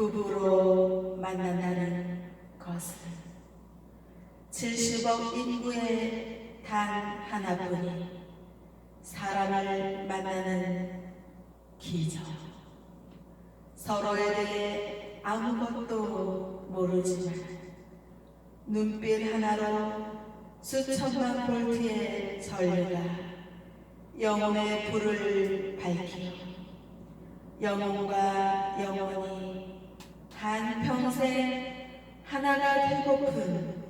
부부로 만난다는 것은 70억 인구의 단 하나뿐이 사람을 만나는 기적 서로에 대해 아무것도 모르지만 눈빛 하나로 수천만 볼트의 전류가 영혼의 불을 밝히며 영혼과 영혼이 한 평생 하나가 되고픈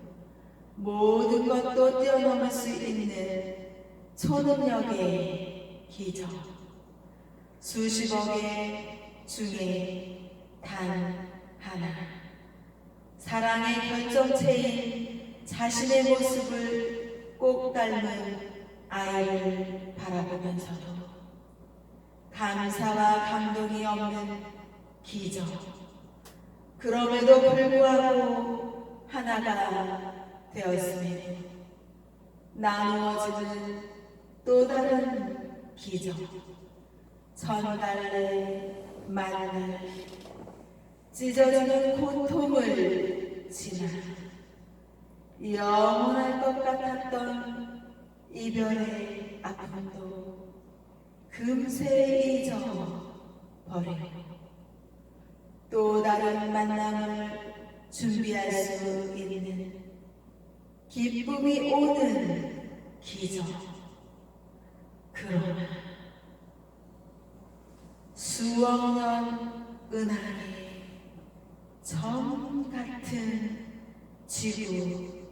모든 것도 뛰어넘을 수 있는 초능력의 기적 수십억의 중에 단 하나 사랑의 결정체인 자신의 모습을 꼭 닮은 아이를 바라보면서도 감사와 감동이 없는 기적. 그럼에도 불구하고 하나가 되었음에 나누어지는 또 다른 기적. 천달래 만날 찢어지는 고통을 지나 영원할 것 같았던 이별의 아픔도 금세 잊어버리고 또 다른 만남을 준비할 수 있는 기쁨이 오는 기적. 그러나 수억 년 은하계 점 같은 지구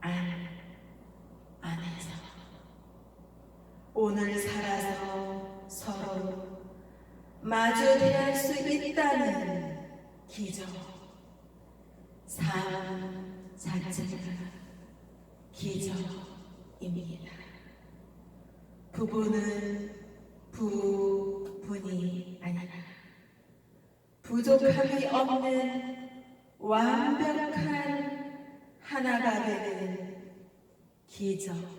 안 안에서 오늘 살아서 서로 마주 대할 수 있다는 기적 삶 자체가 기적입니다. 부부는 부분이 아니라 부족함이 없는 완벽한 하나가 되는 기적입니다.